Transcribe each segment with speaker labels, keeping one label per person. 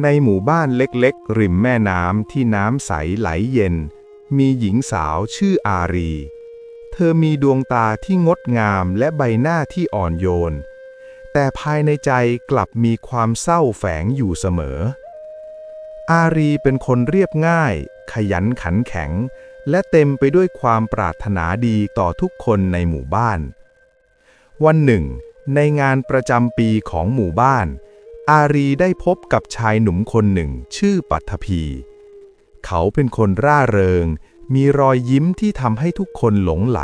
Speaker 1: ในหมู่บ้านเล็กๆ ริมแม่น้ำที่น้ำใสไหลเย็น มีหญิงสาวชื่ออารี เธอมีดวงตาที่งดงามและใบหน้าที่อ่อนโยน แต่ภายในใจกลับมีความเศร้าแฝงอยู่เสมอ อารีเป็นคนเรียบง่าย ขยันขันแข็ง และเต็มไปด้วยความปรารถนาดีต่อทุกคนในหมู่บ้าน วันหนึ่ง ในงานประจำปีของหมู่บ้าน อารีได้พบกับชายหนุ่มคนหนึ่งชื่อปัทภี เขาเป็นคนร่าเริง มีรอยยิ้มที่ทำให้ทุกคนหลงไหล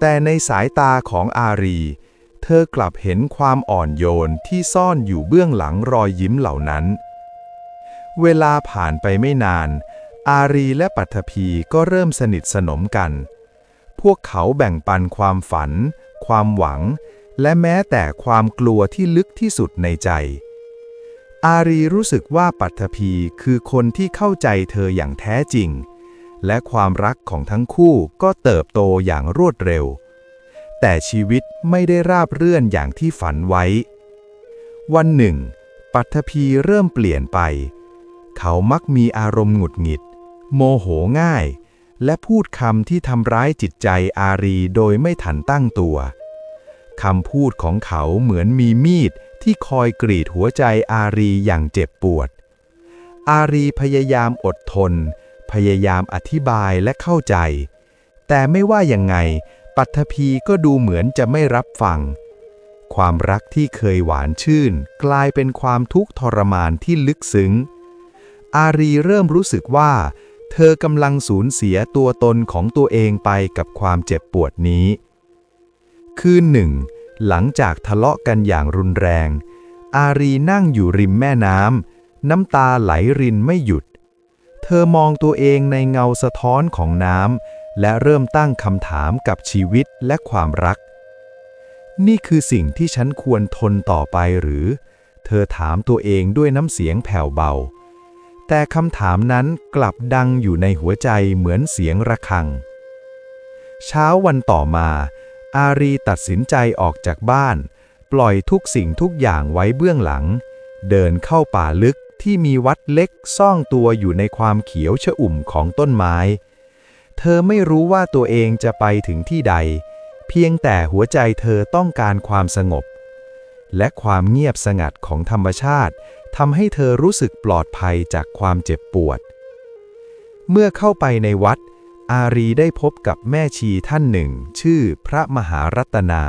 Speaker 1: แต่ในสายตาของอารี เธอกลับเห็นความอ่อนโยนที่ซ่อนอยู่เบื้องหลังรอยยิ้มเหล่านั้น เวลาผ่านไปไม่นาน อารีและปัทภีก็เริ่มสนิทสนมกัน พวกเขาแบ่งปันความฝัน ความหวัง และแม้แต่ความกลัวที่ลึกที่สุดในใจ อารีรู้สึกว่าปัทภีคือคนที่เข้าใจเธออย่างแท้จริง และความรักของทั้งคู่ก็เติบโตอย่างรวดเร็ว แต่ชีวิตไม่ได้ราบเรื่อนอย่างที่ฝันไว้ วันหนึ่ง ปัทภีเริ่มเปลี่ยนไป เขามักมีอารมณ์หงุดหงิด โมโหง่าย และพูดคำที่ทำร้ายจิตใจอารีโดยไม่ทันตั้งตัว คำพูดของเขาเหมือนมีมีดที่คอยกรีดหัวใจอารีอย่างเจ็บปวด อารีพยายามอดทน พยายามอธิบายและเข้าใจ แต่ไม่ว่ายังไง ปัทภีก็ดูเหมือนจะไม่รับฟัง ความรักที่เคยหวานชื่น กลายเป็นความทุกข์ทรมานที่ลึกซึ้ง อารีเริ่มรู้สึกว่า เธอกำลังสูญเสียตัวตนของตัวเองไปกับความเจ็บปวดนี้ คืนหนึ่ง หลังจากทะเลาะกันอย่างรุนแรง อารีนั่งอยู่ริมแม่น้ำน้ำตาไหลรินไม่หยุด เธอมองตัวเองในเงาสะท้อนของน้ำและเริ่มตั้งคำถามกับชีวิตและความรัก นี่คือสิ่งที่ฉันควรทนต่อไปหรือ เธอถามตัวเองด้วยน้ำเสียงแผ่วเบา แต่คำถามนั้นกลับดังอยู่ในหัวใจเหมือนเสียงระฆัง เช้าวันต่อมา อารีตัดสินใจออกจากบ้าน ปล่อยทุกสิ่งทุกอย่างไว้เบื้องหลัง เดินเข้าป่าลึกที่มีวัดเล็กซ่องตัวอยู่ในความเขียวชอุ่มของต้นไม้ เธอไม่รู้ว่าตัวเองจะไปถึงที่ใด เพียงแต่หัวใจเธอต้องการความสงบ และความเงียบสงัดของธรรมชาติทำให้เธอรู้สึกปลอดภัยจากความเจ็บปวด เมื่อเข้าไปในวัด อารีได้พบกับแม่ชีท่านหนึ่ง ชื่อพระมหารัตนา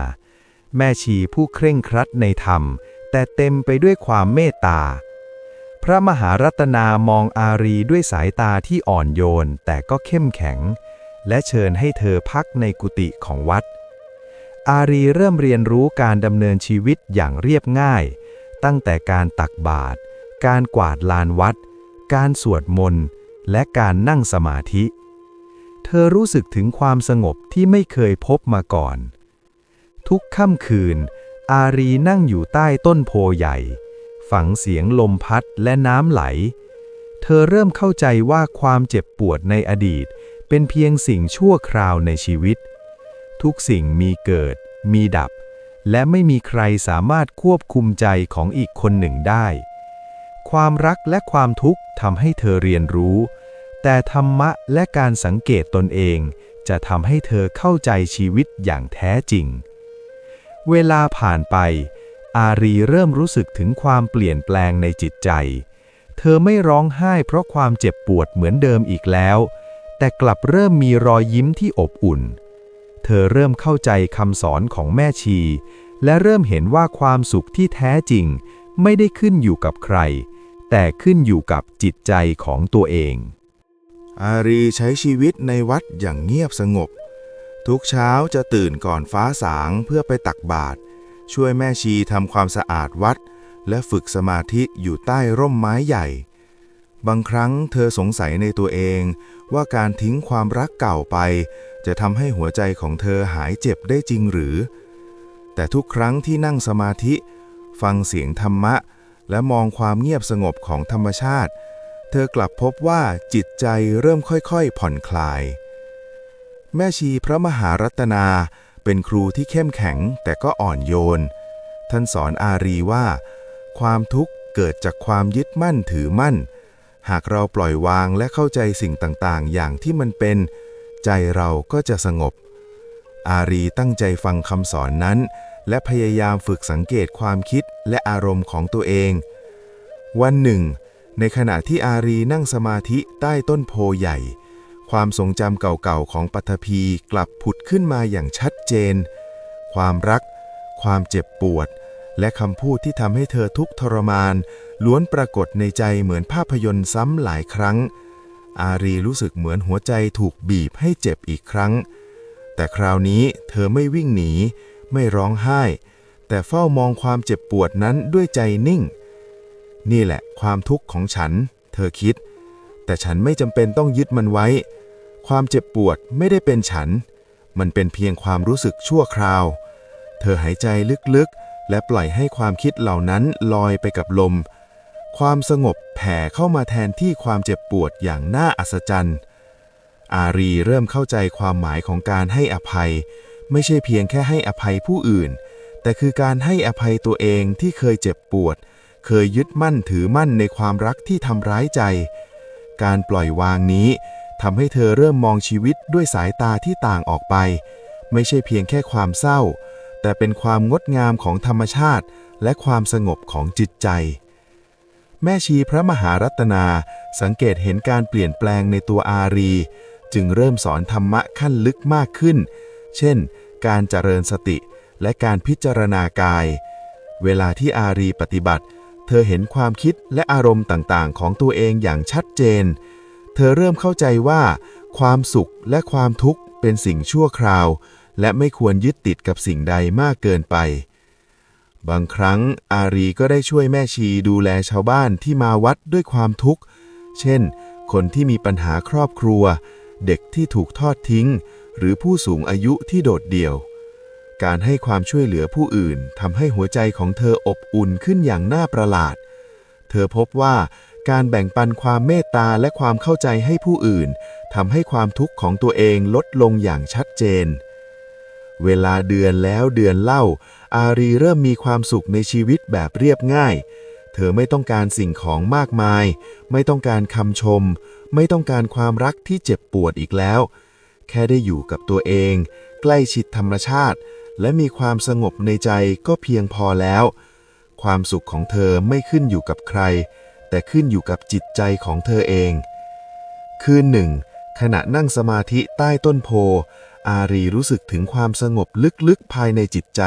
Speaker 1: แม่ชีผู้เคร่งครัดในธรรม แต่เต็มไปด้วยความเมตตา พระมหารัตนามองอารีด้วยสายตาที่อ่อนโยนแต่ก็เข้มแข็ง และเชิญให้เธอพักในกุฏิของวัด อารีเริ่มเรียนรู้การดำเนินชีวิตอย่างเรียบง่าย ตั้งแต่การตักบาตรการกวาดลานวัด การสวดมนต์ และการนั่งสมาธิเเธอรู้สึกถึงความสงบที่ไม่เคยพบมาก่อน ทุกค่ำคืน อารีนั่งอยู่ใต้ต้นโพใหญ่ ฝังเสียงลมพัดและน้ำไหล เธอเริ่มเข้าใจว่าความเจ็บปวดในอดีต เป็นเพียงสิ่งชั่วคราวในชีวิต ทุกสิ่งมีเกิด มีดับ และไม่มีใครสามารถควบคุมใจของอีกคนหนึ่งได้ ความรักและความทุกข์ทำให้เธอเรียนรู้ แต่ธรรมะและการสังเกตตนเอง จะทำให้เธอเข้าใจชีวิตอย่างแท้จริง เวลาผ่านไป อารีเริ่มรู้สึกถึงความเปลี่ยนแปลงในจิตใจ เธอไม่ร้องไห้เพราะความเจ็บปวดเหมือนเดิมอีกแล้ว แต่กลับเริ่มมีรอยยิ้มที่อบอุ่น เธอเริ่มเข้าใจคำสอนของแม่ชี และเริ่มเห็นว่าความสุขที่แท้จริง ไม่ได้ขึ้นอยู่กับใคร แต่ขึ้นอยู่กับจิตใจของตัวเอง
Speaker 2: อารีใช้ชีวิตในวัดอย่างเงียบสงบ ทุกเช้าจะตื่นก่อนฟ้าสางเพื่อไปตักบาตรช่วยแม่ชีทำความสะอาดวัด และฝึกสมาธิอยู่ใต้ร่มไม้ใหญ่ บางครั้งเธอสงสัยในตัวเองว่าการทิ้งความรักเก่าไป จะทำให้หัวใจของเธอหายเจ็บได้จริงหรือ แต่ทุกครั้งที่นั่งสมาธิ ฟังเสียงธรรมะ และมองความเงียบสงบของธรรมชาติ เธอกลับพบว่าจิตใจเริ่มค่อยๆ ผ่อนคลาย แม่ชีพระมหารัตนาเป็นครูที่เข้มแข็งแต่ก็อ่อนโยน ท่านสอนอารีว่า ความทุกข์เกิดจากความยึดมั่นถือมั่น หากเราปล่อยวางและเข้าใจสิ่งต่างๆ อย่างที่มันเป็น ใจเราก็จะสงบ อารีตั้งใจฟังคำสอนนั้น และพยายามฝึกสังเกตความคิดและอารมณ์ของตัวเอง วันหนึ่ง ในขณะที่อารีนั่งสมาธิใต้ต้นโพใหญ่ ความทรงจำเก่าๆของปัทภีกลับผุดขึ้นมาอย่างชัดเจน ความรัก ความเจ็บปวด และคำพูดที่ทำให้เธอทุกข์ทรมาน ล้วนปรากฏในใจเหมือนภาพยนตร์ซ้ำหลายครั้ง อารีรู้สึกเหมือนหัวใจถูกบีบให้เจ็บอีกครั้ง แต่คราวนี้เธอไม่วิ่งหนี ไม่ร้องไห้ แต่เฝ้ามองความเจ็บปวดนั้นด้วยใจนิ่ง นี่แหละความทุกข์ของฉัน เธอคิด แต่ฉันไม่จำเป็นต้องยึดมันไว้ ความเจ็บปวดไม่ได้เป็นฉัน มันเป็นเพียงความรู้สึกชั่วคราว เธอหายใจลึกๆ และปล่อยให้ความคิดเหล่านั้นลอยไปกับลม ความสงบแผ่เข้ามาแทนที่ความเจ็บปวดอย่างน่าอัศจรรย์อารีเริ่มเข้าใจความหมายของการให้อภัย ไม่ใช่เพียงแค่ให้อภัยผู้อื่น แต่คือการให้อภัยตัวเองที่เคยเจ็บปวด เคยยึดมั่นถือมั่นในความรักที่ทำร้ายใจ การปล่อยวางนี้ทำให้เธอเริ่มมองชีวิตด้วยสายตาที่ต่างออกไป ไม่ใช่เพียงแค่ความเศร้า แต่เป็นความงดงามของธรรมชาติ และความสงบของจิตใจ แม่ชีพระมหารัตนาสังเกตเห็นการเปลี่ยนแปลงในตัวอารี จึงเริ่มสอนธรรมะขั้นลึกมากขึ้น เช่น การเจริญสติและการพิจารณากาย เวลาที่อารีปฏิบัติ เธอเห็นความคิดและอารมณ์ต่างๆ ของตัวเองอย่างชัดเจน เธอเริ่มเข้าใจว่า ความสุขและความทุกข์เป็นสิ่งชั่วคราว และไม่ควรยึดติดกับสิ่งใดมากเกินไป บางครั้งอารีก็ได้ช่วยแม่ชีดูแลชาวบ้านที่มาวัดด้วยความทุกข์ เช่น คนที่มีปัญหาครอบครัว เด็กที่ถูกทอดทิ้ง หรือผู้สูงอายุที่โดดเดี่ยว การให้ความช่วยเหลือผู้อื่นทำให้หัวใจของเธออบอุ่นขึ้นอย่างน่าประหลาด เธอพบว่าการแบ่งปันความเมตตาและความเข้าใจให้ผู้อื่นทำให้ความทุกข์ของตัวเองลดลงอย่างชัดเจน เวลาเดือนแล้วเดือนเล่า อารีเริ่มมีความสุขในชีวิตแบบเรียบง่าย เธอไม่ต้องการสิ่งของมากมาย ไม่ต้องการคำชม ไม่ต้องการความรักที่เจ็บปวดอีกแล้ว แค่ได้อยู่กับตัวเอง ใกล้ชิดธรรมชาติ และมีความสงบในใจก็เพียงพอแล้ว ความสุขของเธอไม่ขึ้นอยู่กับใคร แต่ขึ้นอยู่กับจิตใจของเธอเอง คืนหนึ่ง ขณะนั่งสมาธิใต้ต้นโพ อารีรู้สึกถึงความสงบลึกๆภายในจิตใจ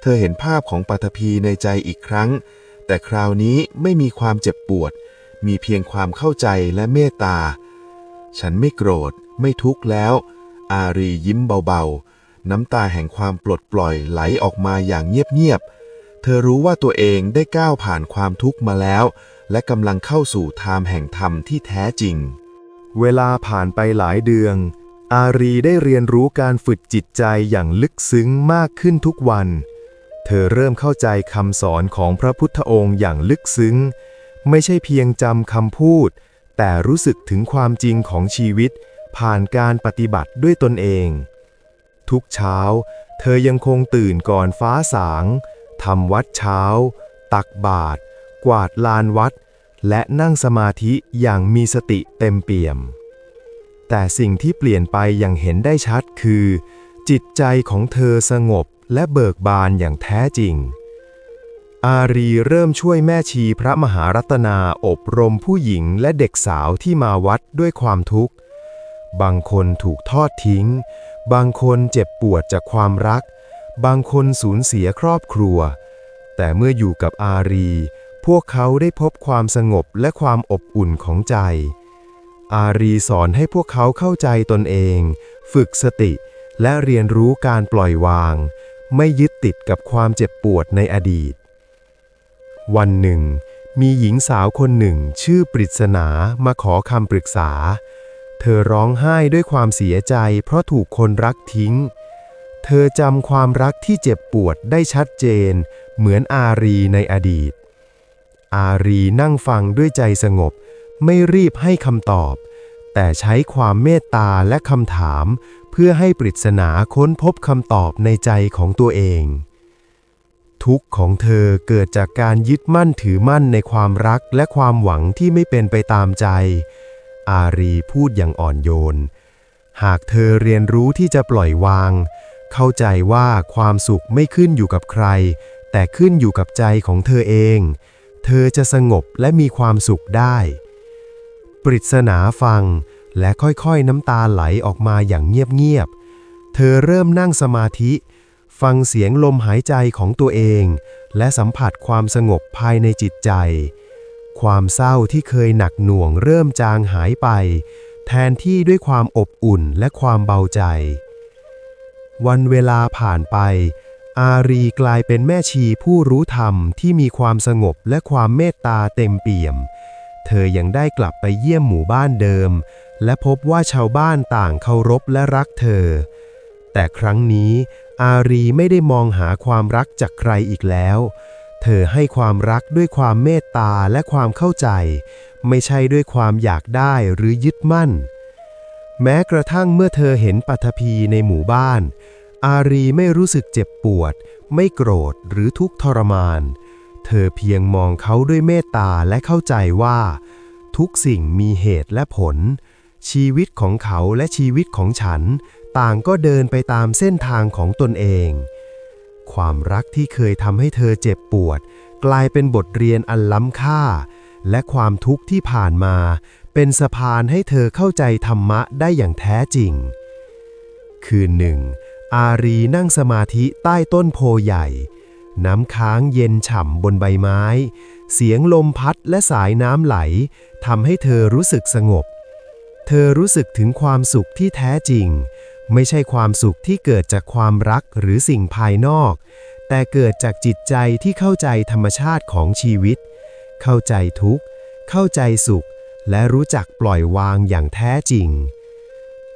Speaker 2: เธอเห็นภาพของปัทภีในใจอีกครั้ง แต่คราวนี้ไม่มีความเจ็บปวด มีเพียงความเข้าใจและเมตตา ฉันไม่โกรธ ไม่ทุกข์แล้ว อารียิ้มเบาๆ น้ำตาแห่งความปลดปล่อยไหลออกมาอย่างเงียบๆ เธอรู้ว่าตัวเองได้ก้าวผ่านความทุกข์มาแล้ว และกำลังเข้าสู่ทามแห่งธรรมที่แท้จริง
Speaker 3: เวลาผ่านไปหลายเดือน อารีได้เรียนรู้การฝึกจิตใจอย่างลึกซึ้งมากขึ้นทุกวัน เธอเริ่มเข้าใจคำสอนของพระพุทธองค์อย่างลึกซึ้ง ไม่ใช่เพียงจำคำพูด แต่รู้สึกถึงความจริงของชีวิต ผ่านการปฏิบัติด้วยตนเอง ทุกเช้า เธอยังคงตื่นก่อนฟ้าสางทำวัดเช้า ตักบาตรกวาดลานวัด และนั่งสมาธิอย่างมีสติเต็มเปี่ยม แต่สิ่งที่เปลี่ยนไปอย่างเห็นได้ชัดคือ จิตใจของเธอสงบและเบิกบานอย่างแท้จริง อารีเริ่มช่วยแม่ชีพระมหารัตนาอบรมผู้หญิงและเด็กสาวที่มาวัดด้วยความทุกข์ บางคนถูกทอดทิ้ง บางคนเจ็บปวดจากความรัก บางคนสูญเสียครอบครัว แต่เมื่ออยู่กับอารี พวกเขาได้พบความสงบและความอบอุ่นของใจ อารีสอนให้พวกเขาเข้าใจตนเอง ฝึกสติ และเรียนรู้การปล่อยวาง ไม่ยึดติดกับความเจ็บปวดในอดีต วันหนึ่ง มีหญิงสาวคนหนึ่งชื่อปริศนามาขอคำปรึกษา เธอร้องไห้ด้วยความเสียใจเพราะถูกคนรักทิ้ง เธอจำความรักที่เจ็บปวดได้ชัดเจน เหมือนอารีในอดีต อารีนั่งฟังด้วยใจสงบ ไม่รีบให้คำตอบ แต่ใช้ความเมตตาและคำถาม เพื่อให้ปริศนาค้นพบคำตอบในใจของตัวเองทุกข์ของเธอเกิดจากการยึดมั่นถือมั่นในความรักและความหวังที่ไม่เป็นไปตามใจ อารีพูดอย่างอ่อนโยน หากเธอเรียนรู้ที่จะปล่อยวาง เข้าใจว่าความสุขไม่ขึ้นอยู่กับใคร แต่ขึ้นอยู่กับใจของเธอเอง เธอจะสงบและมีความสุขได้ ปริศนาฟังและค่อยๆน้ำตาไหลออกมาอย่างเงียบๆ เธอเริ่มนั่งสมาธิ ฟังเสียงลมหายใจของตัวเอง และสัมผัสความสงบภายในจิตใจ ความเศร้าที่เคยหนักหน่วงเริ่มจางหายไป แทนที่ด้วยความอบอุ่นและความเบาใจ วันเวลาผ่านไป อารีกลายเป็นแม่ชีผู้รู้ธรรมที่มีความสงบและความเมตตาเต็มเปี่ยม เธอยังได้กลับไปเยี่ยมหมู่บ้านเดิม และพบว่าชาวบ้านต่างเคารพและรักเธอ แต่ครั้งนี้อารีไม่ได้มองหาความรักจากใครอีกแล้วเเธอให้ความรักด้วยความเมตตาและความเข้าใจ ไม่ใช่ด้วยความอยากได้หรือยึดมั่น แม้กระทั่งเมื่อเธอเห็นปัทภีในหมู่บ้าน อารีไม่รู้สึกเจ็บปวด ไม่โกรธหรือทุกข์ทรมาน เธอเพียงมองเขาด้วยเมตตาและเข้าใจว่า ทุกสิ่งมีเหตุและผล ชีวิตของเขาและชีวิตของฉัน ต่างก็เดินไปตามเส้นทางของตนเอง ความรักที่เคยทำให้เธอเจ็บปวด กลายเป็นบทเรียนอันล้ำค่า และความทุกข์ที่ผ่านมา เป็นสะพานให้เธอเข้าใจธรรมะได้อย่างแท้จริง คืนหนึ่ง อารีนั่งสมาธิใต้ต้นโพใหญ่ น้ำค้างเย็นฉ่ำบนใบไม้ เสียงลมพัดและสายน้ำไหลทำให้เธอรู้สึกสงบ เธอรู้สึกถึงความสุขที่แท้จริง ไม่ใช่ความสุขที่เกิดจากความรักหรือสิ่งภายนอก แต่เกิดจากจิตใจที่เข้าใจธรรมชาติของชีวิต เข้าใจทุกข์ เข้าใจสุข และรู้จักปล่อยวางอย่างแท้จริง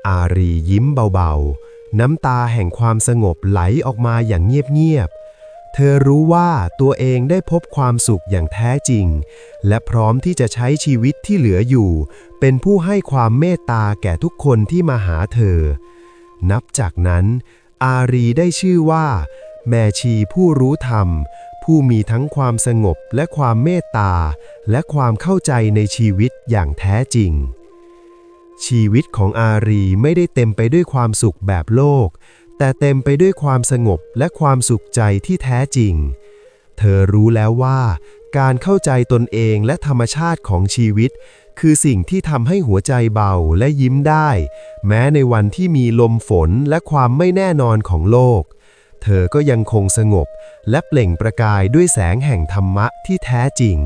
Speaker 3: อารียิ้มเบาๆ น้ำตาแห่งความสงบไหลออกมาอย่างเงียบๆ เธอรู้ว่าตัวเองได้พบความสุขอย่างแท้จริง และพร้อมที่จะใช้ชีวิตที่เหลืออยู่ เป็นผู้ให้ความเมตตาแก่ทุกคนที่มาหาเธอ นับจากนั้น อารีได้ชื่อว่า แม่ชีผู้รู้ธรรม ผู้มีทั้งความสงบและความเมตตา และความเข้าใจในชีวิตอย่างแท้จริง ชีวิตของอารีไม่ได้เต็มไปด้วยความสุขแบบโลก แต่เต็มไปด้วยความสงบและความสุขใจที่แท้จริง เธอรู้แล้วว่า การเข้าใจตนเองและธรรมชาติของชีวิต คือสิ่งที่ทำให้หัวใจเบาและยิ้มได้ แม้ในวันที่มีลมฝนและความไม่แน่นอนของโลก เธอก็ยังคงสงบและเปล่งประกายด้วยแสงแห่งธรรมะที่แท้จริง